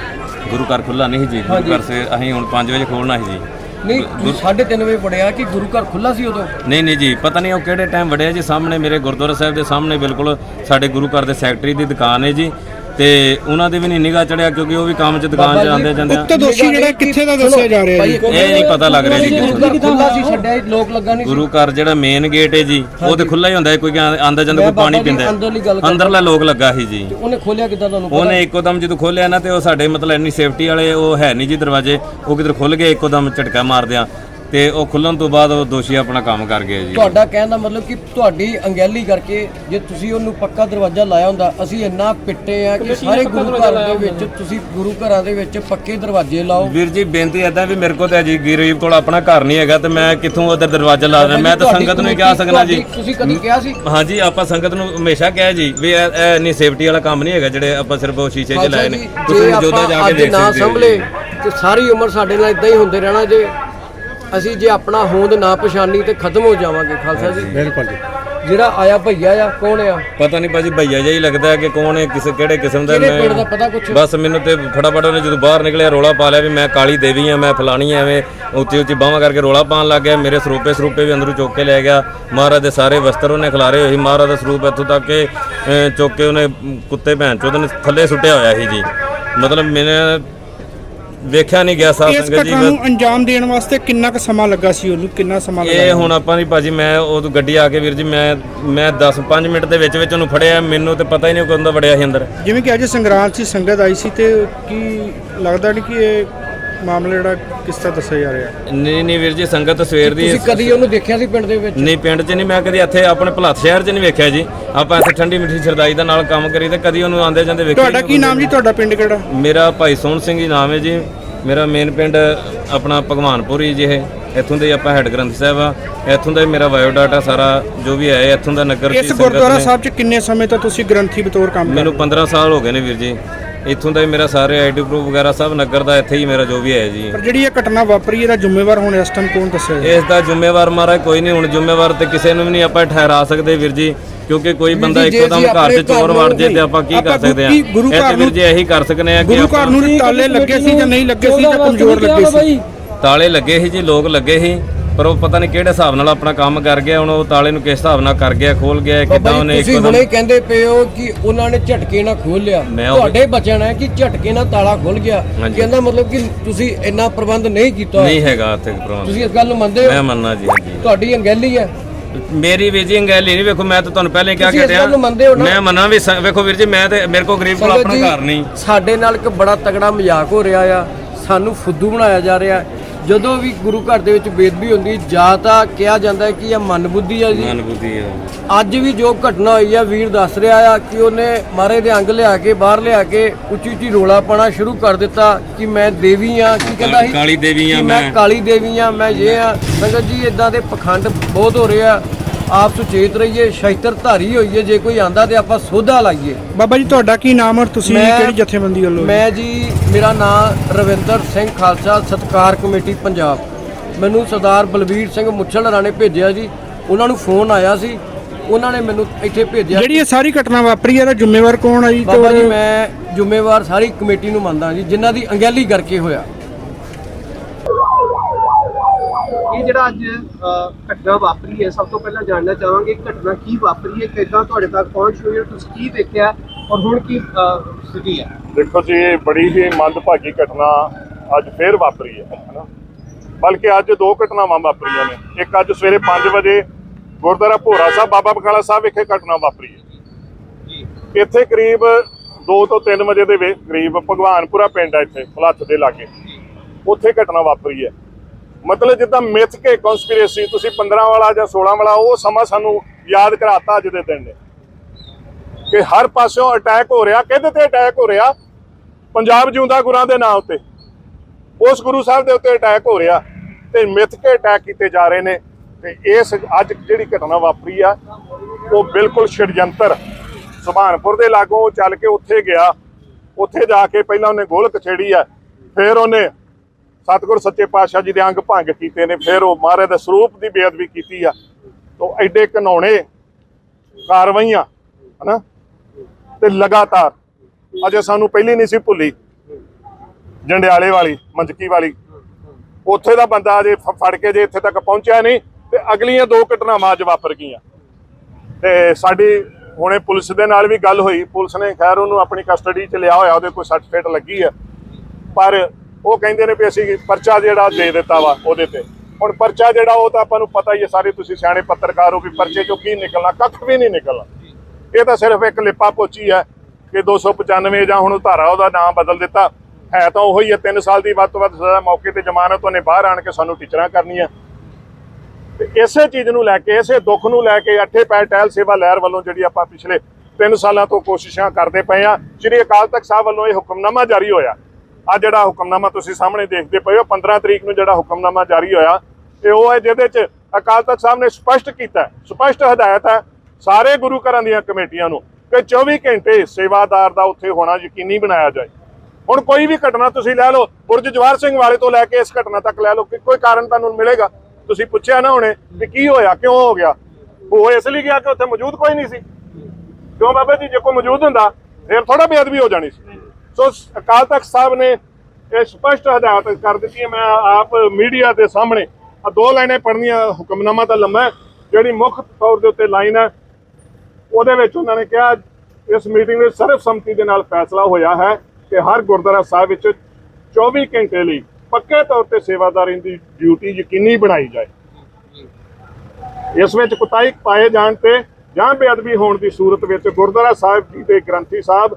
ਗੁਰੂ ਘਰ ਖੁੱਲਾ ਨਹੀਂ ਜੀ। ਗੁਰੂ ਘਰ ਸੇ ਅਸੀਂ ਹੁਣ 5 ਵਜੇ ਖੋਲਣਾ ਸੀ ਜੀ। ਨਹੀਂ ਤੁਸੀਂ 3:30 ਵਜੇ ਪੜਿਆ ਕਿ ਗੁਰੂ ਘਰ ਖੁੱਲਾ ਸੀ ਉਦੋਂ? ਨਹੀਂ ਨਹੀਂ ਜੀ ਪਤਾ ਨਹੀਂ ਉਹ ਕਿਹੜੇ ਟਾਈਮ ਵੜਿਆ ਜੀ। ਸਾਹਮਣੇ ਮੇਰੇ ਗੁਰਦੁਆਰਾ ਸਾਹਿਬ ਦੇ ਸਾਹਮਣੇ ਬਿਲਕੁਲ ਸਾਡੇ ਗੁਰੂ ਘਰ ਦੇ ਸੈਕਟਰੀ ਦੀ ਦੁਕਾਨ ਹੈ ਜੀ। ਤੇ ਉਹਨਾਂ ਦੇ ਵੀ ਨਹੀਂ ਨਿਗਾਹ ਚੜਿਆ ਕਿਉਂਕਿ ਉਹ ਵੀ ਕੰਮ 'ਚ ਦੁਕਾਨ 'ਚ ਆਉਂਦੇ ਜਾਂਦੇ ਆ। ਉੱਤੇ ਦੋਸ਼ੀ ਜਿਹੜਾ ਕਿੱਥੇ ਦਾ ਦੱਸਿਆ ਜਾ ਰਿਹਾ ਜੀ? ਇਹ ਨਹੀਂ ਪਤਾ ਲੱਗ ਰਿਹਾ ਜੀ ਗੁਰੂ ਘਰ ਖੁੱਲਾ ਸੀ ਛੱਡਿਆ ਲੋਕ ਲੱਗਾ ਨਹੀਂ ਸੀ। ਗੁਰੂ ਘਰ ਜਿਹੜਾ ਮੇਨ ਗੇਟ ਹੈ ਜੀ ਉਹ ਤੇ ਖੁੱਲਾ ਹੀ ਹੁੰਦਾ ਹੈ ਕੋਈ ਆਂਦਾ ਜਾਂਦਾ ਕੋਈ ਪਾਣੀ ਪੀਂਦਾ ਅੰਦਰਲੀ ਗੱਲ ਲੋਕ ਲੱਗਾ ਸੀ ਜੀ। ਉਹਨੇ ਖੋਲਿਆ ਕਿੱਦਾਂ ਤੁਹਾਨੂੰ? ਉਹਨੇ ਇੱਕੋ ਦਮ ਜਦੋਂ ਖੋਲਿਆ ਨਾ ਤੇ ਉਹ ਸਾਡੇ ਮਤਲਬ ਇੰਨੀ ਸੇਫਟੀ ਵਾਲੇ ਉਹ ਹੈ ਨਹੀਂ ਜੀ ਦਰਵਾਜ਼ੇ ਉਹ ਕਿਧਰ ਖੁੱਲ ਗਏ ਇੱਕੋ ਦਮ ਝਟਕਾ ਮਾਰਦਿਆਂ। ਤੇ ਉਹ ਖੁੱਲਣ ਤੋਂ ਬਾਅਦ ਉਹ ਦੋਸ਼ੀ ਆਪਣਾ ਕੰਮ ਕਰ ਗਿਆ ਜੀ। ਤੁਹਾਡਾ ਕਹਿਣ ਦਾ ਮਤਲਬ ਕਿ ਤੁਹਾਡੀ ਅੰਗੈਲੀ ਕਰਕੇ ਜੇ ਤੁਸੀਂ ਉਹਨੂੰ ਪੱਕਾ ਦਰਵਾਜ਼ਾ ਲਾਇਆ ਹੁੰਦਾ ਅਸੀਂ ਇੰਨਾ ਪਿੱਟੇ ਆ ਕਿ ਸਾਰੇ ਗੁਰੂ ਘਰ ਦੇ ਵਿੱਚ ਤੁਸੀਂ ਗੁਰੂ ਘਰਾਂ ਦੇ ਵਿੱਚ ਪੱਕੇ ਦਰਵਾਜ਼ੇ ਲਾਓ। ਵੀਰ ਜੀ ਬੇਨਤੀ ਐਦਾਂ ਵੀ ਮੇਰੇ ਕੋਲ ਤਾਂ ਜੀ ਗਰੀਬ ਕੋਲ ਆਪਣਾ ਘਰ ਨਹੀਂ ਹੈਗਾ ਤੇ ਮੈਂ ਕਿੱਥੋਂ ਉਧਰ ਦਰਵਾਜ਼ਾ ਲਾ ਦਾਂ ਮੈਂ ਤਾਂ ਸੰਗਤ ਨੂੰ ਹੀ ਕਹਿ ਸਕਣਾ ਜੀ। ਤੁਸੀਂ ਕਦੀ ਕਿਹਾ ਸੀ? ਹਾਂਜੀ ਆਪਾਂ ਸੰਗਤ ਨੂੰ ਹਮੇਸ਼ਾ ਕਿਹਾ ਜੀ ਵੀ ਇਹ ਨਹੀਂ ਸੇਫਟੀ ਵਾਲਾ ਕੰਮ ਨਹੀਂ ਹੈਗਾ ਜਿਹੜੇ ਆਪਾਂ ਸਿਰਫ ਉਹ ਸ਼ੀਸ਼ੇ 'ਚ ਲਾਏ ਨੇ। ਜੇ ਤੁਸੀਂ ਜੋਦਾ ਜਾ ਕੇ ਦੇਖ ਸਕਦੇ ਹੋ ਸੰਭਲੇ ਜੀ। ਤੇ ਸਾਰੀ ਉਮਰ ਸਾਡੇ ਨਾਲ ਇਦਾਂ ਹੀ ਹੁੰਦੇ ਰਹਿਣਾ ਜੇ। ਅਸੀਂ ਜੇ ਆਪਣਾ ਹੋਂਦ ਨਾ ਪਛਾਣੀ ਤੇ ਖਤਮ ਹੋ ਜਾਵਾਂਗੇ ਖਾਲਸਾ ਜੀ। ਬਿਲਕੁਲ ਜੀ। ਜਿਹੜਾ ਆਇਆ ਭਈਆ ਆ ਕੌਣ ਆ? ਪਤਾ ਨਹੀਂ ਭਾਜੀ ਭਈਆ ਜਿਹਾ ਹੀ ਲੱਗਦਾ ਹੈ ਕਿ ਕੌਣ ਹੈ ਕਿਸੇ ਕਿਹੜੇ ਕਿਸਮ ਦਾ ਕਿਹੜੇ ਪਿੰਡ ਦਾ ਪਤਾ ਕੁਛ? ਬਸ ਮੈਨੂੰ ਤੇ ਫਟਾਫਟ ਉਹਨੇ ਜਦੋਂ ਬਾਹਰ ਨਿਕਲਿਆ ਰੋਲਾ ਪਾ ਲਿਆ ਵੀ ਮੈਂ ਕਾਲੀ ਦੇਵੀ ਆ ਮੈਂ ਫਲਾਣੀ ਐਵੇਂ ਉੱਚੀ ਉੱਚੀ ਬਾਹਾਂ ਕਰਕੇ ਰੋਲਾ ਪਾਉਣ ਲੱਗ ਗਿਆ। ਮੇਰੇ ਸਰੂਪੇ ਸਰੂਪੇ ਵੀ ਅੰਦਰੋਂ ਚੁੱਕ ਕੇ ਲੈ ਗਿਆ। ਮਹਾਰਾਜ ਦੇ ਸਾਰੇ ਵਸਤਰ ਉਹਨੇ ਖਿਲਾਰੇ ਹੋਏ ਸੀ। ਮਹਾਰਾਜ ਦਾ ਸਰੂਪ ਇੱਥੋਂ ਤੱਕ ਕਿ ਅਹ, ਚੁੱਕ ਕੇ ਉਹਨੇ ਕੁੱਤੇ ਭੈਣ ਚੋਦ ਨੇ ਥੱਲੇ ਸੁੱਟਿਆ ਹੋਇਆ ਸੀ ਜੀ। ਮਤਲਬ ਮੈਨੇ ਵੇਖਿਆ ਨਹੀਂ ਗਿਆ ਸਾਧ ਇਸ ਸੰਗਤ ਜੀ ਘਟਨਾ ਨੂੰ ਅੰਜਾਮ ਦੇਣ ਵਾਸਤੇ ਕਿੰਨਾ ਕੁ ਸਮਾਂ ਲੱਗਾ ਸੀ ਉਹਨੂੰ? ਕਿੰਨਾ ਸਮਾਂ ਇਹ ਲੱਗਾ? ਹੁਣ ਆਪਾਂ ਦੀ ਭਾਜੀ ਮੈਂ ਉਹ ਗੱਡੀ ਆ ਕੇ ਵੀਰ ਜੀ ਮੈਂ ਮੈਂ 10 5 ਮਿੰਟ ਦੇ ਵਿੱਚ ਵਿੱਚ ਉਹਨੂੰ ਫੜਿਆ ਮੈਨੂੰ ਤੇ ਪਤਾ ਹੀ ਨਹੀਂ ਕਦੋਂ ਦਾ ਵੜਿਆ ਸੀ ਅੰਦਰ। ਜਿਵੇਂ ਕਿ ਅੱਜ ਸੰਗਰਾਂਦ ਸੀ ਸੰਗਤ ਆਈ ਸੀ ਤੇ ਕੀ ਲੱਗਦਾ ਨਹੀਂ ਕਿ ਇਹ ਮਾਮਲਾ ਜਿਹੜਾ ਕਿਸ ਤਰ੍ਹਾਂ ਦੱਸਿਆ ਜਾ ਰਿਹਾ? ਨਹੀਂ ਨਹੀਂ ਵੀਰ ਜੀ ਸੰਗਤ ਸਵੇਰ ਦੀ ਤੁਸੀਂ ਕਦੀ ਉਹਨੂੰ ਦੇਖਿਆ ਸੀ ਪਿੰਡ ਦੇ ਵਿੱਚ? ਨਹੀਂ ਪਿੰਡ 'ਚ ਨਹੀਂ ਮੈਂ ਕਦੀ ਇੱਥੇ ਆਪਣੇ ਭਲਾਤ ਸ਼ਹਿਰ 'ਚ ਨਹੀਂ ਵੇਖਿਆ ਜੀ। ਆਪਾਂ ਇੱਥੇ ਠੰਡੀ ਮਿੱਠੀ ਸਰਦਾਈ ਦਾ ਨਾਲ ਕੰਮ ਕਰੀ ਤੇ ਕਦੀ ਉਹਨੂੰ ਆਂਦੇ ਜਾਂਦੇ ਵੇਖਿਆ ਤੁਹਾਡਾ ਕੀ ਨਾਮ ਜੀ? ਤੁਹਾਡਾ ਪਿੰਡ ਕਿਹੜਾ। ਮੇਰਾ ਭਾਈ ਸੋਹਣ ਸਿੰਘ ਜੀ ਨਾਮ ਹੈ ਜੀ। ਮੇਰਾ ਮੇਨ ਪਿੰਡ ਆਪਣਾ ਭਗਵਾਨਪੁਰ ਹੀ ਜੀ ਇਹ। ਇੱਥੋਂ ਦੇ ਆਪਾਂ ਹੈੱਡ ਗ੍ਰੰਥ ਸਾਹਿਬ ਆ। ਇੱਥੋਂ ਦਾ ਹੀ ਮੇਰਾ ਬਾਇਓ ਡਾਟਾ ਸਾਰਾ ਜੋ ਵੀ ਹੈ ਇੱਥੋਂ ਦਾ ਨਗਰ ਇਸ ਗੁਰਦੁਆਰਾ ਸਾਹਿਬ 'ਚ ਕਿੰਨੇ ਸਮੇਂ ਤੋਂ ਤੁਸੀਂ ਗ੍ਰੰਥੀ ਬਤੌਰ ਕੰਮ ਕਰ ਮੈਨੂੰ 15 ਸਾਲ ਹੋ ਗਏ ਨੇ ਵੀਰ ਜੀ। ਇੱਥੋਂ ਦਾ ਹੀ ਮੇਰਾ ਸਾਰੇ ਆਈਡੀ ਪ੍ਰੂਫ ਵਗੈਰਾ ਸਭ ਨਗਰ ਦਾ ਇੱਥੇ ਹੀ ਮੇਰਾ ਜੋ ਵੀ ਹੈ ਜੀ। ਪਰ ਜਿਹੜੀ ਇਹ ਘਟਨਾ ਵਾਪਰੀ ਇਹਦਾ ਜ਼ਿੰਮੇਵਾਰ ਹੁਣ ਇਸ ਟਾਈਮ ਕੌਣ ਦੱਸਿਆ ਜਾ ਇਸ ਦਾ ਜ਼ਿੰਮੇਵਾਰ ਮਹਾਰਾਜ ਕੋਈ ਨਹੀਂ ਹੁਣ ਜ਼ਿੰਮੇਵਾਰ ਤੇ ਕਿਸੇ ਨੂੰ ਵੀ ਨਹੀਂ ਆਪਾਂ ਠਹਿਰਾ ਸਕਦੇ ਵੀਰ ਜੀ ਕਿਉਂਕਿ ਕੋਈ ਬੰਦਾ ਜੀ, ਇੱਕੋ ਦਮ ਅਸੀਂ ਘਰ ਆਪਣੇ 'ਚ ਚੋਰ ਵੜ ਜੇ ਤੇ ਆਪਾਂ ਕੀ ਕਰ ਆਪਾਂ ਸਕਦੇ ਆ ਗੁਰੂ- ਵੀਰ ਨੂੰ- ਜੀ ਇਹੀ ਕਰ ਸਕਨੇ ਆ ਕਿ ਗੁਰੂ ਘਰ ਆਪਾਂ ਨੂੰ ਤਾਲੇ ਲੱਗੇ ਸੀ ਜਾਂ ਨਹੀਂ ਲੱਗੇ ਸੀ ਜਾਂ ਕਮਜ਼ੋਰ ਲੱਗੇ ਸੀ? ਤਾਲੇ ਲੱਗੇ ਸੀ ਜੀ ਲੋਕ ਲੱਗੇ ਸੀ। ਪਰ ਉਹ ਪਤਾ ਨਹੀਂ ਕਿਹੜੇ ਹਿਸਾਬ ਨਾਲ ਆਪਣਾ ਕੰਮ ਕਰ ਗਿਆ ਹੁਣ ਉਹ ਤਾਲੇ ਨੂੰ ਕਿਸ ਹਿਸਾਬ ਨਾਲ ਕਰ ਗਿਆ ਖੋਲ ਗਿਆ ਕਿਦਾਂ ਉਹਨੇ ਤੁਸੀਂ ਹੁਣੇ ਕਹਿੰਦੇ ਪਏ ਹੋ ਕਿ ਉਹਨਾਂ ਨੇ ਝਟਕੇ ਨਾਲ ਖੋਲ ਲਿਆ। ਮੈਂ ਉਹ- ਤੁਹਾਡੇ ਬੱਚਿਆਂ ਨੇ ਕਿ ਝਟਕੇ ਨਾਲ ਤਾਲਾ ਖੁੱਲ ਗਿਆ। ਕਹਿੰਦਾ ਮਤਲਬ ਕਿ ਤੁਸੀਂ ਇੰਨਾ ਪ੍ਰਬੰਧ ਨਹੀਂ ਕੀਤਾ। ਨਹੀਂ ਹੈਗਾ ਇੱਥੇ ਪ੍ਰਬੰਧ। ਤੁਸੀਂ ਇਸ ਗੱਲ ਨੂੰ ਮੰਨਦੇ ਮੈਂ ਹੋ ਮੰਨਣਾ ਜੀ ਹਾਂਜੀ। ਤੁਹਾਡੀ ਅੰਗੈਲੀ ਹੈ। ਮੇਰੀ ਵੀਜਿੰਗ ਗੱਲ ਨਹੀਂ ਵੇਖੋ ਮੈਂ ਤਾਂ ਤੁਹਾਨੂੰ ਪਹਿਲੇ ਕਿਹਾ ਕਿ ਗੱਲ ਨੂੰ ਮੰਨਦੇ ਹੋ ਨਾ? ਮੈਂ ਮੰਨਾਂ ਵੀ ਵੇਖੋ ਵੀਰ ਜੀ ਮੈਂ ਤੇ ਮੇਰੇ ਕੋਲ ਗਰੀਬ ਕੋਲ ਆਪਣਾ ਘਰ ਨਹੀਂ। ਸਾਡੇ ਨਾਲ ਇੱਕ ਬੜਾ ਤਗੜਾ ਮਜ਼ਾਕ ਹੋ ਰਿਹਾ ਆ। ਸਾਨੂੰ ਫੁੱਦੂ ਬਣਾਇਆ ਜਾ ਰਿਹਾ। ਜਦੋਂ ਵੀ ਗੁਰੂ ਘਰ ਦੇ ਵਿੱਚ ਬੇਦਬੀ ਹੁੰਦੀ ਜਾਂ ਤਾਂ ਕਿਹਾ ਜਾਂਦਾ ਹੈ ਕਿ ਇਹ ਮਨਬੁੱਧੀ ਆ ਜੀ। ਮਨ ਬੁੱਧੀ ਆ ਅੱਜ ਵੀ ਜੋ ਘਟਨਾ ਹੋਈ ਆ ਵੀਰ ਦੱਸ ਰਿਹਾ ਆ ਕਿ ਉਹਨੇ ਮਾਰੇ ਦੇ ਅੰਗ ਲਿਆ ਕੇ ਬਾਹਰ ਲਿਆ ਕੇ ਉੱਚੀ ਉੱਚੀ ਰੋਲਾ ਪਾਣਾ ਸ਼ੁਰੂ ਕਰ ਦਿੱਤਾ ਕਿ ਮੈਂ ਦੇਵੀ ਆ ਕੀ ਕਹਿੰਦਾ ਸੀ? ਕਾਲੀ ਦੇਵੀ ਆ। ਮੈਂ ਕਾਲੀ ਦੇਵੀ ਆ ਮੈਂ ਇਹ ਆ। ਸੰਗਤ ਜੀ ਇਦਾਂ ਦੇ ਪਖੰਡ ਬਹੁਤ ਹੋ ਰਹੇ ਆ। ਆਪ ਸੁਚੇਤ ਰਹੀਏ ਸ਼ੈਤਰ ਧਾਰੀ ਹੋਈਏ ਜੇ ਕੋਈ ਆਂਦਾ ਤੇ ਆਪਾਂ ਸੋਧਾ ਲਾਈਏ। ਬਾਬਾ ਜੀ ਤੁਹਾਡਾ ਕੀ ਨਾਮ ਔਰ ਤੁਸੀਂ ਮੈਂ- ਕਿਹੜੀ ਜਥੇਬੰਦੀ ਵੱਲੋਂ ਮੈਂ ਜੀ ਮੇਰਾ ਨਾਮ ਰਵਿੰਦਰ ਸਿੰਘ ਖਾਲਸਾ ਸਤਕਾਰ ਕਮੇਟੀ ਪੰਜਾਬ। ਮੈਨੂੰ ਸਰਦਾਰ ਬਲਬੀਰ ਸਿੰਘ ਮੁੱਛਲ ਰਾਣੇ ਭੇਜਿਆ ਜੀ। ਉਹਨਾਂ ਨੂੰ ਫੋਨ ਆਇਆ ਸੀ। ਉਹਨਾਂ ਨੇ ਮੈਨੂੰ ਇੱਥੇ ਭੇਜਿਆ। ਜਿਹੜੀ ਇਹ ਸਾਰੀ ਘਟਨਾ ਵਾਪਰੀ ਹੈ ਇਹਦਾ ਜ਼ਿੰਮੇਵਾਰ ਕੌਣ ਹੈ ਜੀ? ਬਾਬਾ ਜੀ ਮੈਂ ਜ਼ਿੰਮੇਵਾਰ ਸਾਰੀ ਕਮੇਟੀ ਨੂੰ ਮੰਨਦਾ ਜੀ ਜਿਨ੍ਹਾਂ ਦੀ ਅੰਗੈਲੀ ਕਰਕੇ ਹੋਇਆ। ਇਹ ਜਿਹੜਾ ਅੱਜ ਘਟਨਾ ਵਾਪਰੀ ਹੈ ਸਭ ਤੋਂ ਪਹਿਲਾਂ ਜਾਣਨਾ ਚਾਹਾਂਗੇ ਘਟਨਾ ਕੀ ਵਾਪਰੀ ਹੈ ਕਿੱਦਾਂ ਤੁਹਾਡੇ ਤੱਕ ਪਹੁੰਚ ਹੋਈ ਹੈ ਤੁਸੀਂ ਕੀ ਦੇਖਿਆ ਔਰ ਹੁਣ ਕੀ ਸਥਿਤੀ ਹੈ? ਦੇਖੋ ਜੀ ਇਹ ਬੜੀ ਹੀ ਮੰਦਭਾਗੀ ਘਟਨਾ ਅੱਜ ਫੇਰ ਵਾਪਰੀ ਹੈ ਹਨਾ? ਬਲਕਿ ਅੱਜ ਦੋ ਘਟਨਾਵਾਂ ਵਾਪਰੀਆਂ ਨੇ। ਇੱਕ ਅੱਜ ਸਵੇਰੇ 5 ਵਜੇ ਗੁਰਦੁਆਰਾ ਭੋਰਾ ਸਾਹਿਬ ਬਾਬਾ ਬਕਾਲਾ ਸਾਹਿਬ ਵਿਖੇ ਘਟਨਾ ਵਾਪਰੀ ਹੈ। ਇੱਥੇ ਕਰੀਬ 2 ਤੋਂ 3 ਵਜੇ ਦੇ ਕਰੀਬ ਭਗਵਾਨਪੁਰਾ ਪਿੰਡ ਹੈ ਇੱਥੇ ਪਲੱਥ ਦੇ ਲਾਗੇ। ਉੱਥੇ ਘਟਨਾ ਵਾਪਰੀ ਹੈ। ਮਤਲਬ ਜਿੱਦਾਂ ਮਿਥ ਕੇ ਕਨਸਪੀਰੇਸੀ ਤੁਸੀਂ 15 ਵਾਲਾ ਜਾਂ 16 ਵਾਲਾ, ਉਹ ਸਮਾਂ ਸਾਨੂੰ ਯਾਦ ਕਰਾਤਾ ਅੱਜ ਦੇ ਦਿਨ ਨੇ। ਕਿ ਹਰ ਪਾਸਿਓਂ ਅਟੈਕ ਹੋ ਰਿਹਾ, ਕਿਹਦੇ ਤੇ ਅਟੈਕ ਹੋ ਰਿਹਾ? ਪੰਜਾਬ ਜਿਉਂਦਾ ਗੁਰਾਂ ਦੇ ਨਾਂ ਉੱਤੇ। ਉਸ ਗੁਰੂ ਸਾਹਿਬ ਦੇ ਉੱਤੇ ਅਟੈਕ ਹੋ ਰਿਹਾ ਤੇ ਮਿੱਥ ਕੇ ਅਟੈਕ ਕੀਤੇ ਜਾ ਰਹੇ ਨੇ। ਤੇ ਇਸ ਅੱਜ ਜਿਹੜੀ ਘਟਨਾ ਵਾਪਰੀ ਆ, ਉਹ ਬਿਲਕੁਲ ਛਿੜਜੰਤਰ ਸੁਭਾਨਪੁਰ ਦੇ ਲਾਗੋਂ ਚੱਲ ਕੇ ਉੱਥੇ ਗਿਆ। ਉੱਥੇ ਜਾ ਕੇ ਪਹਿਲਾਂ ਉਹਨੇ ਗੋਲਕ ਛੇੜੀ ਆ, ਫਿਰ ਉਹਨੇ ਸਤਿਗੁਰ ਸੱਚੇ ਪਾਤਸ਼ਾਹ ਜੀ ਦੇ ਅੰਗ ਭੰਗ ਕੀਤੇ ਨੇ, ਫਿਰ ਉਹ ਮਹਾਰਾਜ ਦੇ ਸਰੂਪ ਦੀ ਬੇਅਦਬੀ ਕੀਤੀ ਆ। ਤੋਂ ਐਡੇ ਘਨੌਣੇ ਕਾਰਵਾਈਆਂ, ਹਨਾ? ਤੇ ਲਗਾਤਾਰ, ਅਜੇ ਸਾਨੂੰ ਪਹਿਲੀ ਨਹੀਂ ਸੀ ਭੁੱਲੀ, ਜੰਡਿਆਲੇ ਵਾਲੀ, ਮੰਜਕੀ ਵਾਲੀ। ਉੱਥੇ ਦਾ ਬੰਦਾ ਅਜੇ ਫ- ਫੜ ਕੇ ਜੇ ਇੱਥੇ ਤੱਕ ਪਹੁੰਚਿਆ ਨਹੀਂ, ਤੇ ਅਗਲੀਆਂ ਦੋ ਘਟਨਾਵਾਂ ਅੱਜ ਵਾਪਰ ਗਈਆਂ। ਤੇ ਸਾਡੀ ਹੁਣੇ ਪੁਲਿਸ ਦੇ ਨਾਲ ਵੀ ਗੱਲ ਹੋਈ। ਪੁਲਿਸ ਨੇ ਖੈਰ ਉਹਨੂੰ ਆਪਣੀ ਕਸਟਡੀ 'ਚ ਲਿਆ ਹੋਇਆ, ਉਹਦੇ ਕੋਈ ਸਰਟੀਫਿਕੇਟ ਲੱਗੀ ਹੈ ਪਰ ਉਹ ਕਹਿੰਦੇ ਨੇ ਵੀ ਅਸੀਂ ਪਰਚਾ ਜਿਹੜਾ ਦੇ ਦਿੱਤਾ ਵਾ ਉਹਦੇ ਤੇ। ਹੁਣ ਪਰਚਾ ਜਿਹੜਾ ਉਹ ਤਾਂ ਆਪਾਂ ਨੂੰ ਪਤਾ ਹੀ ਹੈ, ਸਾਰੇ ਤੁਸੀਂ ਸਿਆਣੇ ਪੱਤਰਕਾਰ ਹੋ ਵੀ ਪਰਚੇ ਚੋਂ ਕੀ ਨਿਕਲਣਾ, ਕੱਖ ਵੀ ਨਹੀਂ ਨਿਕਲਣਾ। ਇਹ ਤਾਂ ਸਿਰਫ ਇੱਕ ਲਿਪਾ ਪੋਚੀ ਹੈ ਕਿ 295 ਜਾਂ ਹੁਣ ਧਾਰਾ ਉਹਦਾ ਨਾਮ ਬਦਲ ਦਿੱਤਾ। ਹੈ ਤਾਂ ਉਹੀ ਹੈ 3 ਸਾਲ ਦੀ ਵੱਧ ਤੋਂ ਵੱਧ ਸਜ਼ਾ ਮੌਕੇ ਤੇ ਜ਼ਮਾਨਤ ਉਹਨੇ ਬਾਹਰ ਆਣ ਕੇ ਸਾਨੂੰ ਟੀਚਰਾਂ ਕਰਨੀਆਂ ਤੇ ਇਸੇ ਚੀਜ਼ ਨੂੰ ਲੈ ਕੇ, ਇਸੇ ਦੁੱਖ ਨੂੰ ਲੈ ਕੇ ਅੱਠੇ ਪੈ ਟਹਿਲ ਸੇਵਾ ਲਹਿਰ ਵੱਲੋਂ ਜਿਹੜੀ ਆਪਾਂ ਪਿਛਲੇ 3 ਸਾਲਾਂ ਤੋਂ ਕੋਸ਼ਿਸ਼ਾਂ ਕਰਦੇ ਪਏ ਆ ਸ੍ਰੀ ਅਕਾਲ ਤਖਤ ਸਾਹਿਬ ਵੱਲੋਂ ਇਹ ਹੁਕਮਨਾਮਾ ਜਾਰੀ ਹੋਇਆ। ਆ ਜਿਹੜਾ ਹੁਕਮਨਾਮਾ ਤੁਸੀਂ ਸਾਹਮਣੇ ਦੇਖਦੇ ਪਏ ਹੋ 15 ਤਰੀਕ ਨੂੰ ਜਿਹੜਾ ਹੁਕਮਨਾਮਾ ਜਾਰੀ ਹੋਇਆ, ਇਹ ਉਹ ਹੈ ਜਿਹਦੇ 'ਚ ਅਕਾਲ ਤਖਤ ਸਾਹਿਬ ਨੇ ਸਪਸ਼ਟ ਕੀਤਾ ਸਪਸ਼ਟ ਹਦਾਇਤ ਹੈ ਸਾਰੇ ਗੁਰੂ ਘਰਾਂ ਦੀਆਂ ਕਮੇਟੀਆਂ ਨੂੰ ਕਿ 24 ਘੰਟੇ ਸੇਵਾਦਾਰ ਦਾ ਉੱਥੇ ਹੋਣਾ ਯਕੀਨੀ ਬਣਾਇਆ ਜਾਏ। ਹੁਣ ਕੋਈ ਵੀ ਘਟਨਾ ਤੁਸੀਂ ਲੈ ਲਓ ਬੁਰਜ ਜਵਾਹਰ ਸਿੰਘ ਵਾਲੇ ਤੋਂ ਲੈ ਕੇ ਇਸ ਘਟਨਾ ਤੱਕ ਲੈ ਲਓ, ਕਿ ਕੋਈ ਕਾਰਨ ਤੁਹਾਨੂੰ ਮਿਲੇਗਾ? ਤੁਸੀਂ ਪੁੱਛਿਆ ਨਾ ਹੁਣੇ ਕਿ ਕੀ ਹੋਇਆ, ਕਿਉਂ ਹੋ ਗਿਆ? ਉਹ ਇਸ ਲਈ ਗਿਆ ਕਿ ਉੱਥੇ ਮੌਜੂਦ ਕੋਈ ਨਹੀਂ ਸੀ। ਕਿਉਂ ਬਾਬਾ ਜੀ, ਜੇ ਕੋਈ ਮੌਜੂਦ ਹੁੰਦਾ, ਫਿਰ ਥੋੜਾ ਬੇਅਦਬੀ ਹੋ ਜਾਣੀ ਸੀ। ਸੋ ਅਕਾਲ ਤਖਤ ਸਾਹਿਬ ਨੇ ਇਹ ਸਪਸ਼ਟ ਹਦਾਇਤ ਕਰ ਦਿੱਤੀ ਹੈ। ਮੈਂ ਆਪ ਮੀਡੀਆ ਦੇ ਸਾਹਮਣੇ ਆ ਦੋ ਲਾਈਨਾਂ ਪੜ੍ਹਨੀਆਂ ਹੁਕਮਨਾਮਾ ਤਾਂ ਲੰਮਾ ਜਿਹੜੀ ਮੁੱਖ ਤੌਰ ਦੇ ਉੱਤੇ ਲਾਈਨ ਹੈ, ਉਹਦੇ ਵਿੱਚ ਉਹਨਾਂ ਨੇ ਕਿਹਾ, ਇਸ ਮੀਟਿੰਗ ਵਿੱਚ ਸਰਬਸੰਮਤੀ ਦੇ ਨਾਲ ਫੈਸਲਾ ਹੋਇਆ ਹੈ ਕਿ ਹਰ ਗੁਰਦੁਆਰਾ ਸਾਹਿਬ ਵਿੱਚ 24 ਘੰਟੇ ਲਈ ਪੱਕੇ ਤੌਰ ਤੇ ਸੇਵਾਦਾਰੀ ਦੀ ਡਿਊਟੀ ਯਕੀਨੀ ਬਣਾਈ ਜਾਏ। ਇਸ ਵਿੱਚ ਕੁਤਾਈ ਪਾਏ ਜਾਣ ਤੇ ਜਾਂ ਬੇਅਦਬੀ ਹੋਣ ਦੀ ਸੂਰਤ ਵਿੱਚ ਗੁਰਦੁਆਰਾ ਸਾਹਿਬ ਜੀ ਦੇ ਗ੍ਰੰਥੀ ਸਾਹਿਬ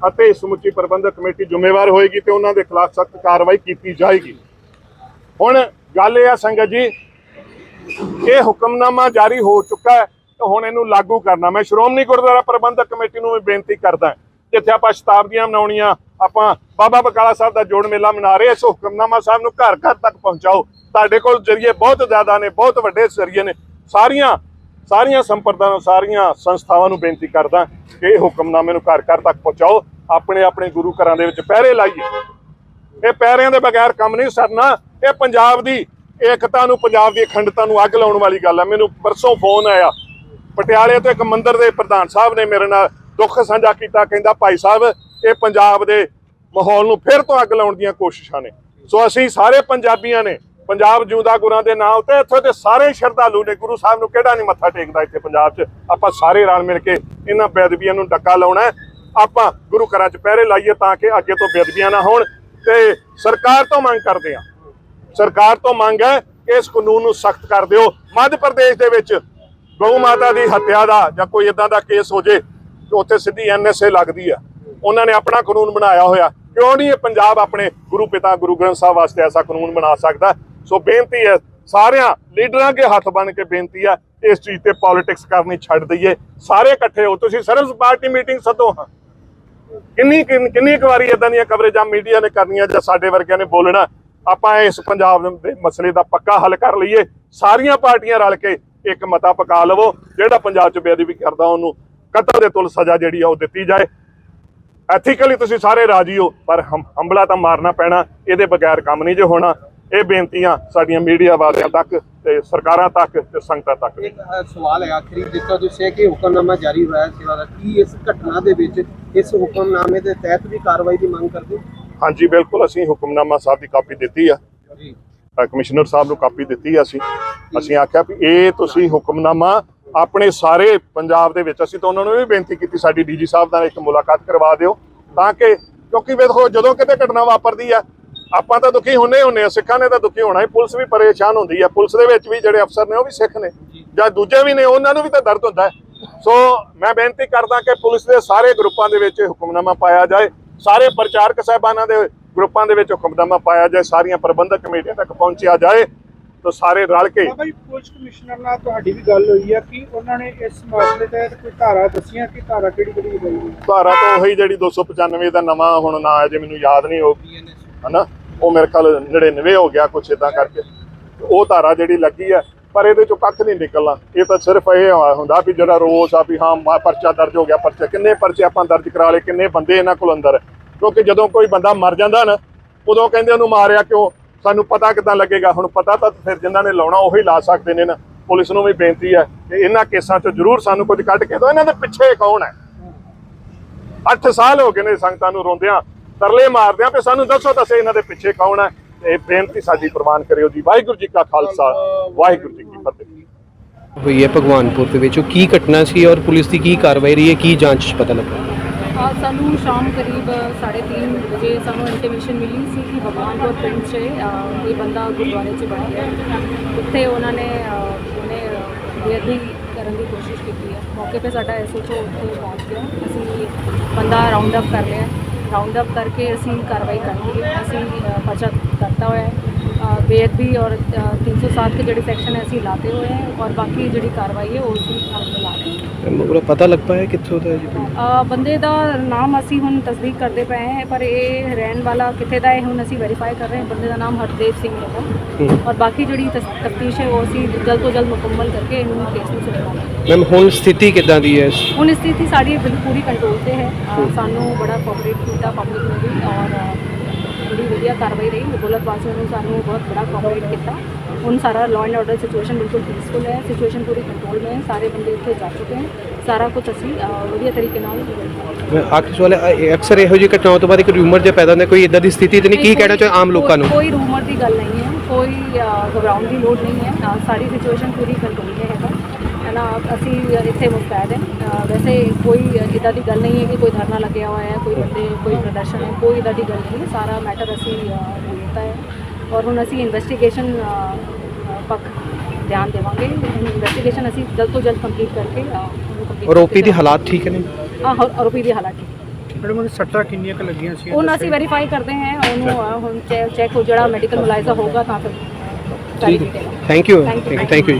ਅਤੇ ਸਮੁੱਚੀ ਪ੍ਰਬੰਧਕ ਕਮੇਟੀ ਜ਼ਿੰਮੇਵਾਰ ਹੋਏਗੀ ਤੇ ਉਹਨਾਂ ਦੇ ਖਿਲਾਫ ਸਖਤ ਕਾਰਵਾਈ ਕੀਤੀ ਜਾਏਗੀ। ਹੁਣ ਗੱਲ ਇਹ ਆ ਸੰਗਤ ਜੀ, ਇਹ ਹੁਕਮਨਾਮਾ ਜਾਰੀ ਹੋ ਚੁੱਕਾ ਹੈ, ਤੇ ਹੁਣ ਇਹਨੂੰ ਲਾਗੂ ਕਰਨਾ। ਮੈਂ ਸ਼੍ਰੋਮਣੀ ਗੁਰਦੁਆਰਾ ਪ੍ਰਬੰਧਕ ਕਮੇਟੀ ਨੂੰ ਵੀ ਬੇਨਤੀ ਕਰਦਾ ਜਿੱਥੇ ਆਪਾਂ ਸ਼ਤਾਬਦੀਆਂ ਮਨਾਉਣੀਆਂ, ਆਪਾਂ ਬਾਬਾ ਬਕਾਲਾ ਸਾਹਿਬ ਦਾ ਜੋੜ ਮੇਲਾ ਮਨਾ ਰਹੇ ਇਸ ਹੁਕਮਨਾਮਾ ਸਾਹਿਬ ਨੂੰ ਘਰ ਘਰ ਤੱਕ ਪਹੁੰਚਾਓ। ਤੁਹਾਡੇ ਕੋਲ ਜਰੀਏ ਬਹੁਤ ਜ਼ਿਆਦਾ ਨੇ, ਬਹੁਤ ਵੱਡੇ ਜ਼ਰੀਏ ਨੇ। ਸਾਰੀਆਂ ਸਾਰੀਆਂ ਸੰਪਰਦਾਵਾਂ ਸਾਰੀਆਂ ਸੰਸਥਾਵਾਂ ਨੂੰ ਬੇਨਤੀ ਕਰਦਾ ਕਿ ਇਹ ਹੁਕਮਨਾਮੇ ਨੂੰ ਘਰ ਘਰ ਤੱਕ ਪਹੁੰਚਾਓ, ਆਪਣੇ ਆਪਣੇ ਗੁਰੂ ਘਰਾਂ ਦੇ ਵਿੱਚ ਪਹਿਰੇ ਲਾਈਏ। ਇਹ ਪੈਰਿਆਂ ਦੇ ਬਗੈਰ ਕੰਮ ਨਹੀਂ ਸਰਨਾ, ਇਹ ਪੰਜਾਬ ਦੀ ਏਕਤਾ ਨੂੰ, ਪੰਜਾਬ ਦੀ ਅਖੰਡਤਾ ਨੂੰ ਅੱਗ ਲਾਉਣ ਵਾਲੀ ਗੱਲ ਹੈ ਮੈਨੂੰ ਪਰਸੋਂ ਫੋਨ ਆਇਆ, ਪਟਿਆਲੇ ਤੋਂ ਇੱਕ ਮੰਦਿਰ ਦੇ ਪ੍ਰਧਾਨ ਸਾਹਿਬ ਨੇ ਮੇਰੇ ਨਾਲ ਦੁੱਖ ਸਾਂਝਾ ਕੀਤਾ, ਕਹਿੰਦਾ, ਭਾਈ ਸਾਹਿਬ, ਇਹ ਪੰਜਾਬ ਦੇ ਮਾਹੌਲ ਨੂੰ ਫਿਰ ਤੋਂ ਅੱਗ ਲਾਉਣ ਦੀਆਂ ਕੋਸ਼ਿਸ਼ਾਂ ਨੇ। ਸੋ ਅਸੀਂ ਸਾਰੇ ਪੰਜਾਬੀਆਂ ਨੇ ਪੰਜਾਬ ਜਿਉਂਦਾ ਗੁਰਾਂ ਦੇ ਨਾਂ ਉੱਤੇ, ਇੱਥੇ ਦੇ ਸਾਰੇ ਸ਼ਰਧਾਲੂ ਨੇ, ਗੁਰੂ ਸਾਹਿਬ ਨੂੰ ਕਿਹੜਾ ਨਹੀਂ ਮੱਥਾ ਟੇਕਦਾ ਇੱਥੇ ਪੰਜਾਬ 'ਚ? ਆਪਾਂ ਸਾਰੇ ਰਲ ਮਿਲ ਕੇ ਇਹਨਾਂ ਬੇਦਬੀਆਂ ਨੂੰ ਡੱਕਾ ਲਾਉਣਾ ਆਪਾਂ ਗੁਰੂ ਘਰਾਂ 'ਚ ਪਹਿਰੇ ਲਾਈਏ ਤਾਂ ਕਿ ਅੱਗੇ ਤੋਂ ਬੇਅਦਬੀਆਂ ਨਾ ਹੋਣ। ਤੇ ਸਰਕਾਰ ਤੋਂ ਮੰਗ ਕਰਦੇ ਆ ਸਰਕਾਰ ਤੋਂ ਮੰਗ ਹੈ ਕਿ ਇਸ ਕਾਨੂੰਨ ਨੂੰ ਸਖਤ ਕਰ ਦਿਓ। ਮੱਧ ਪ੍ਰਦੇਸ਼ ਦੇ ਵਿੱਚ ਗਊ ਮਾਤਾ ਦੀ ਹੱਤਿਆ ਦਾ ਜਾਂ ਕੋਈ ਇਦਾਂ ਦਾ ਕੇਸ ਹੋ ਜੇ, ਉੱਥੇ ਸਿੱਧੀ ਐਨਐਸਏ ਲੱਗਦੀ ਆ। ਉਹਨਾਂ ਨੇ ਆਪਣਾ ਕਾਨੂੰਨ ਬਣਾਇਆ ਹੋਇਆ। ਕਿਉਂ ਨਹੀਂ ਇਹ ਪੰਜਾਬ ਆਪਣੇ ਗੁਰੂ ਪਿਤਾ ਗੁਰੂ ਗ੍ਰੰਥ ਸਾਹਿਬ ਵਾਸਤੇ ਐਸਾ ਕਾਨੂੰਨ ਬਣਾ ਸਕਦਾ? ਸੋ ਬੇਨਤੀ ਹੈ, ਸਾਰਿਆਂ ਲੀਡਰਾਂ ਕੇ ਹੱਥ ਬਣ ਕੇ ਬੇਨਤੀ ਹੈ, ਇਸ ਚੀਜ਼ ਤੇ ਪੋਲਿਟਿਕਸ ਕਰਨੀ ਛੱਡ ਦਈਏ। ਸਾਰੇ ਇਕੱਠੇ ਹੋ, ਤੁਸੀਂ ਸਰਵ ਪਾਰਟੀ ਮੀਟਿੰਗ ਸੱਦੋ ਹਾਂ। ਕਿੰਨੀ ਕਿੰਨੀ ਕੁ ਵਾਰੀ ਇਦਾਂ ਦੀਆਂ ਕਵਰੇਜਾਂ ਮੀਡੀਆ ਨੇ ਕਰਨੀਆਂ ਜਾਂ ਸਾਡੇ ਵਰਗਿਆਂ ਨੇ ਬੋਲਣਾ, ਆਪਾਂ ਇਸ ਪੰਜਾਬ ਦੇ ਮਸਲੇ ਦਾ ਪੱਕਾ ਹੱਲ ਕਰ ਲਈਏ। ਸਾਰੀਆਂ ਪਾਰਟੀਆਂ ਰਲ ਕੇ ਇੱਕ ਮਤਾ ਪਕਾ ਲਵੋ, ਜਿਹੜਾ ਪੰਜਾਬ 'ਚ ਬੇਅਦਬੀ ਕਰਦਾ, ਉਹਨੂੰ ਕਤਲ ਦੇ ਤੁਲ ਸਜ਼ਾ ਜਿਹੜੀ ਆ, ਉਹ ਦਿੱਤੀ ਜਾਏ। ਐਥੀਕਲੀ ਤੁਸੀਂ ਸਾਰੇ ਰਾਜੀ ਹੋ, ਪਰ ਹਮ- ਹੰਬਲਾ ਤਾਂ ਮਾਰਨਾ ਪੈਣਾ, ਇਹਦੇ ਬਗੈਰ ਕੰਮ ਨਹੀਂ ਜੇ ਹੋਣਾ। ਇਹ ਬੇਨਤੀਆਂ ਸਾਡੀਆਂ ਮੀਡੀਆ ਵਾਲਿਆਂ ਤੱਕ ਤੇ ਸਰਕਾਰਾਂ ਤੱਕ ਤੇ ਸੰਗਤਾਂ ਤੱਕ ਇੱਕ ਸਵਾਲ ਹੈ ਆਖਰੀ ਜਿਸ ਤਰ੍ਹਾਂ ਤੁਸੀਂ ਕਿ ਹੁਕਮਨਾਮਾ ਜਾਰੀ ਹੋਇਆ ਹੈ ਸੇਵਾ ਦਾ ਕੀ ਇਸ ਘਟਨਾ ਦੇ ਵਿੱਚ ਇਸ ਹੁਕਮਨਾਮੇ ਦੇ ਤਹਿਤ ਵੀ ਕਾਰਵਾਈ ਦੀ ਮੰਗ ਕਰਦੇ ਹੋ? ਹਾਂਜੀ ਬਿਲਕੁਲ ਅਸੀਂ ਹੁਕਮਨਾਮਾ ਸਾਹਿਬ ਦੀ ਕਾਪੀ ਦਿੱਤੀ ਆ। ਜੀ। ਕਮਿਸ਼ਨਰ ਸਾਹਿਬ ਨੂੰ ਕਾਪੀ ਦਿੱਤੀ ਆ ਅਸੀਂ। ਅਸੀਂ ਆਖਿਆ ਵੀ ਇਹ ਤੁਸੀਂ ਹੁਕਮਨਾਮਾ ਆਪਣੇ ਸਾਰੇ ਪੰਜਾਬ ਦੇ ਵਿੱਚ ਅਸੀਂ ਤਾਂ ਉਹਨਾਂ ਨੂੰ ਵੀ ਬੇਨਤੀ ਕੀਤੀ ਸਾਡੀ ਡੀਜੀ ਸਾਹਿਬ ਨਾਲ ਇੱਕ ਮੁਲਾਕਾਤ ਕਰਵਾ ਦਿਓ ਤਾਂ ਕਿ ਕਿਉਂਕਿ ਵੇਖੋ ਜਦੋਂ ਕਿਤੇ ਘਟਨਾ ਵਾਪਰਦੀ ਆ ਆਪਾਂ ਤਾਂ ਦੁਖੀ ਹੁੰਨੇ ਹੁੰਨੇ ਆ ਸਿੱਖਾਂ ਨੇ ਤਾਂ ਦੁਖੀ ਹੋਣਾ ਹੀ। ਪੁਲਿਸ ਵੀ ਪਰੇਸ਼ਾਨ ਹੁੰਦੀ ਆ। ਪੁਲਿਸ ਦੇ ਵਿੱਚ ਵੀ ਜਿਹੜੇ ਅਫਸਰ ਨੇ ਉਹ ਵੀ ਸਿੱਖ ਨੇ। ਜਾਂ। ਦੂਜੇ ਵੀ ਨੇ ਉਹਨਾਂ ਨੂੰ ਵੀ ਤਾਂ ਦਰਦ ਹੁੰਦਾ ਹੈ। ਸੋ ਮੈਂ ਬੇਨਤੀ ਕਰਦਾ ਕਿ ਪੁਲਿਸ ਦੇ ਸਾਰੇ ਗਰੁੱਪਾਂ ਦੇ ਵਿੱਚ ਹੁਕਮਨਾਮਾ ਪਾਇਆ ਜਾਏ। ਸਾਰੇ ਪ੍ਰਚਾਰਕ ਸਾਹਿਬਾਨਾਂ ਦੇ ਗਰੁੱਪਾਂ ਦੇ ਵਿੱਚ ਹੁਕਮਨਾਮਾ ਪਾਇਆ ਜਾਏ। ਸਾਰੀਆਂ ਪ੍ਰਬੰਧਕ ਕਮੇਟੀਆਂ ਤੱਕ ਪਹੁੰਚਿਆ ਜਾਏ। ਤਾਂ ਸਾਰੇ ਰਲ ਕੇ ਜੀ ਪੁਲਿਸ ਕਮਿਸ਼ਨਰ ਨਾਲ ਤੁਹਾਡੀ ਵੀ ਗੱਲ ਹੋਈ ਹੈ ਕਿ ਉਹਨਾਂ ਨੇ ਇਸ ਮਸਲੇ ਤਹਿਤ ਕੋਈ ਧਾਰਾ ਦੱਸੀਆਂ ਕਿ ਧਾਰਾ ਕਿਹੜੀ ਕਿਹੜੀ ਗਈ ਹੈ ਧਾਰਾ ਤਾਂ ਉਹੀ ਜਿਹੜੀ 295 ਦਾ ਨਵਾਂ ਹੁਣ ਨਾਂ ਹੈ ਜੇ ਮੈਨੂੰ ਯਾਦ ਨਹੀਂ ਹੋ ਹਨਾ? ਉਹ ਮੇਰੇ ਖਿਆਲ 99 ਹੋ ਗਿਆ ਕੁਛ ਇਦਾਂ ਕਰਕੇ। ਉਹ ਧਾਰਾ ਜਿਹੜੀ ਲੱਗੀ ਹੈ ਪਰ ਇਹਦੇ ਚੋਂ ਕੱਖ ਨਹੀਂ ਨਿਕਲਣਾ। ਇਹ ਤਾਂ ਸਿਰਫ ਇਹ ਹੁੰਦਾ ਵੀ ਜਿਹੜਾ ਰੋਸ ਆ ਵੀ ਹਾਂ, ਮਾ- ਪਰਚਾ ਦਰਜ ਹੋ ਗਿਆ, ਪਰਚਾ ਕਿੰਨੇ ਪਰਚੇ ਆਪਾਂ ਦਰਜ ਕਰਾ ਲਏ, ਕਿੰਨੇ ਬੰਦੇ ਇਹਨਾਂ ਕੋਲ ਅੰਦਰ। ਕਿਉਂਕਿ ਜਦੋਂ ਕੋਈ ਬੰਦਾ ਮਰ ਜਾਂਦਾ ਨਾ, ਉਦੋਂ ਕਹਿੰਦੇ ਉਹਨੂੰ ਮਾਰਿਆ ਕਿਉਂ? ਸਾਨੂੰ ਪਤਾ ਕਿਦਾਂ ਲੱਗੇਗਾ। ਹੁਣ ਪਤਾ ਤਾਂ ਫਿਰ ਜਿਨ੍ਹਾਂ ਨੇ ਲਾਉਣਾ, ਉਹੀ ਲਾ ਸਕਦੇ ਨੇ ਨਾ। ਪੁਲਿਸ ਨੂੰ ਵੀ ਬੇਨਤੀ ਹੈ ਕਿ ਇਹਨਾਂ ਕੇਸਾਂ ਚੋਂ ਜ਼ਰੂਰ ਸਾਨੂੰ ਕੁਝ ਕੱਢ ਕੇ ਦਿਓ। ਇਹਨਾਂ ਦੇ ਪਿੱਛੇ ਕੌਣ ਹੈ? 8 ਸਾਲ ਹੋ ਗਏ ਨੇ ਸੰਗਤਾਂ ਨੂੰ ਰੋਂਦਿਆਂ। ਤਰਲੇ ਮਾਰਦਿਆਂ ਵੀ ਸਾਨੂੰ ਦੱਸੋ ਦੱਸੇ ਇਹਨਾਂ ਦੇ ਪਿੱਛੇ ਕੌਣ ਹੈ ਇਹ ਬੇਨਤੀ ਸਾਡੀ ਪ੍ਰਵਾਨ ਕਰਿਓ ਜੀ। ਵਾਹਿਗੁਰੂ ਜੀ ਕਾ ਖਾਲਸਾ ਵਾਹਿਗੁਰੂ ਜੀ ਕੀ ਫਤਿਹ। ਹੋਈ ਹੈ ਭਗਵਾਨਪੁਰ ਦੇ ਵਿੱਚ। ਉਹ ਕੀ ਘਟਨਾ ਸੀ ਔਰ ਪੁਲਿਸ ਦੀ ਕੀ ਕਾਰਵਾਈ ਰਹੀ ਹੈ? ਕੀ ਜਾਂਚ 'ਚ ਪਤਾ ਲੱਗਾ? ਸਾਨੂੰ ਸ਼ਾਮ ਕਰੀਬ 3:30 ਵਜੇ ਸਾਨੂੰ ਇੰਟੀਮੇਸ਼ਨ ਮਿਲੀ ਸੀ ਕਿ ਭਗਵਾਨਪੁਰ ਪਿੰਡ 'ਚ ਕੋਈ ਬੰਦਾ ਗੁਰਦੁਆਰੇ 'ਚ ਵੜ ਗਿਆ। ਉੱਥੇ ਉਹਨਾਂ ਨੇ ਉਹਨੇ ਬੇਅਦਬੀ ਕਰਨ ਦੀ ਕੋਸ਼ਿਸ਼ ਕੀਤੀ ਹੈ। ਮੌਕੇ 'ਤੇ ਸਾਡਾ ਐਸਐਚਓ ਉੱਥੇ ਪਹੁੰਚ ਗਿਆ। ਅਸੀਂ ਬੰਦਾ ਰਾਉਂਡ ਅਪ ਕਰ ਲਿਆ। ਰਾਉਂਡ ਅਪ ਕਰਕੇ ਅਸੀਂ ਕਾਰਵਾਈ ਕਰ ਲਈ ਹੈ। ਅਸੀਂ ਅ, ਪਰਚਾ ਕਰਤਾ ਹੋਇਆ ਹੈ ਅ, ਬੇਅਦਬੀ ਔਰ ਅ, 307 के ਜਿਹੜੇ ਸੈਕਸ਼ਨ ਹੈ ਅਸੀਂ ਲਾਤੇ ਹੋਏ ਹੈ ਔਰ ਬਾਕੀ ਜਿਹੜੀ ਕਾਰਵਾਈ ਹੈ ਉਹ ਅਸੀਂ ਅੱਗੇ ਲਾ ਰਹੇ ਹਾਂ ਪੂਰਾ ਪਤਾ ਲੱਗ ਪਾਇਆ ਕਿੱਥੋਂ ਦਾ ਹੈ ਜੀ ਅ, ਬੰਦੇ ਦਾ ਨਾਮ ਅਸੀਂ ਹੁਣ ਤਸਦੀਕ ਕਰਦੇ ਪਏ ਹਾਂ ਪਰ ਇਹ ਰਹਿਣ ਵਾਲਾ ਕਿੱਥੇ ਦਾ ਹੈ ਹੁਣ ਅਸੀਂ ਵੈਰੀਫਾਈ ਕਰ ਰਹੇ ਹਾਂ। ਬੰਦੇ ਦਾ ਨਾਮ ਹਰਦੇਵ ਸਿੰਘ ਹੈਗਾ ਔਰ ਬਾਕੀ ਜਿਹੜੀ ਤਫਤੀਸ਼ ਹੈ ਉਹ ਅਸੀਂ ਜਲਦ ਤੋਂ ਜਲਦ ਮੁਕੰਮਲ ਕਰਕੇ ਇਹਨੂੰ ਕੇਸ ਨੂੰ ਸੁਲਝਾਵਾਂਗੇ ਮੈਮ ਹੁਣ ਸਥਿਤੀ ਕਿੱਦਾਂ ਦੀ ਹੈ ਇਸ? ਹੁਣ ਸਥਿਤੀ ਸਾਡੀ ਬਿਲਕੁਲ ਪੂਰੀ ਕੰਟਰੋਲ ਤੇ ਹੈ। ਅ, ਸਾਨੂੰ ਬੜਾ ਕੋਆਪਰੇਟ ਕੀਤਾ ਪਬਲਿਕ ਨੇ ਵੀ ਔਰ ਅ, ਬੜੀ ਵਧੀਆ ਕਾਰਵਾਈ ਰਹੀ। ਮੁਗਲਤ ਵਾਸੀਆਂ ਨੂੰ ਸਾਨੂੰ ਬਹੁਤ ਬੜਾ ਕੋਆਪਰੇਟ ਕੀਤਾ। ਹੁਣ ਸਾਰਾ ਲਾਅ ਐਂਡ ਆਰਡਰ ਸਿਚੁਏਸ਼ਨ ਬਿਲਕੁਲ ਪੀਸਫੁਲ ਹੈ ਸਿਚੁਏਸ਼ਨ ਪੂਰੀ ਕੰਟਰੋਲ में है। ਸਾਰੇ ਬੰਦੇ ਉੱਥੇ ਜਾ ਚੁੱਕੇ ਹਨ ਸਾਰਾ ਕੁਝ ਅਸੀਂ ਵਧੀਆ ਤਰੀਕੇ ਨਾਲ ਮੈਂ ਆਖਿਰ ਸਵਾਲ ਹੈ, ਅ- ਅਕਸਰ ਇਹੋ ਜਿਹੀ ਘਟਨਾਵਾਂ ਤੋਂ ਬਾਅਦ ਇੱਕ ਰਿਊਮਰ ਜਿਹਾ ਪੈਦਾ ਹੁੰਦਾ ਕੋਈ ਇਦਾਂ ਦੀ ਸਥਿਤੀ ਤੇ ਨਹੀਂ ਕੀ ਕਹਿਣਾ ਚਾਹੋ ਆਮ ਲੋਕਾਂ ਨੂੰ ਕੋਈ ਰੂਮਰ ਦੀ ਗੱਲ ਨਹੀਂ ਹੈ ਕੋਈ ਘਬਰਾਉਣ ਦੀ ਲੋੜ ਨਹੀਂ ਹੈ ਸਾਰੀ ਸਿਚੁਏਸ਼ਨ ਪੂਰੀ ਕੰਟਰੋਲ ਹੈਗਾ ਹੈ ਨਾ ਅਸੀਂ ਇੱਥੇ ਮੁਸਤੈਦ ਹਾਂ ਵੈਸੇ ਕੋਈ ਇਦਾਂ ਦੀ ਗੱਲ ਨਹੀਂ ਹੈ ਕਿ ਕੋਈ ਧਰਨਾ ਲੱਗਿਆ ਹੋਇਆ ਹੈ ਕੋਈ ਬੰਦੇ ਕੋਈ ਪ੍ਰਦਰਸ਼ਨ ਹੈ ਕੋਈ ਇਦਾਂ ਦੀ ਗੱਲ ਨਹੀਂ ਹੈ ਸਾਰਾ ਮੈਟਰ ਅਸੀਂ ਲੈਤਾ ਹੈ ਔਰ ਹੁਣ ਅਸੀਂ ਇਨਵੈਸਟੀਗੇਸ਼ਨ ਪੱਖ ਧਿਆਨ ਦੇਵਾਂਗੇ। ਇਨਵੈਸਟੀਗੇਸ਼ਨ ਅਸੀਂ ਜਲਦ ਤੋਂ ਜਲਦ ਕੰਪਲੀਟ ਕਰਕੇ ਉਹਨੂੰ ਕਰਕੇ ਦੀ ਹਾਲਾਤ ਠੀਕ ਨੇ ਹਾਂ ਆਰੋਪੀ ਦੀ ਹਾਲਾਤ ਠੀਕ। ਮੈਡਮ ਉਹਦੀ ਸੱਟਾਂ ਕਿੰਨੀਆਂ ਕੁ ਲੱਗੀਆਂ ਸੀ? ਹੁਣ ਅਸੀਂ ਵੈਰੀਫਾਈ ਕਰਦੇ ਹਾਂ ਉਹਨੂੰ ਹੁਣ ਚੈੱਕ ਹੋ ਜਿਹੜਾ ਮੈਡੀਕਲ ਮੁਲਾਜ਼ਾ ਹੋਊਗਾ ਤਾਂ ਫਿਰ ਥੈਂਕ ਯੂ. Thank you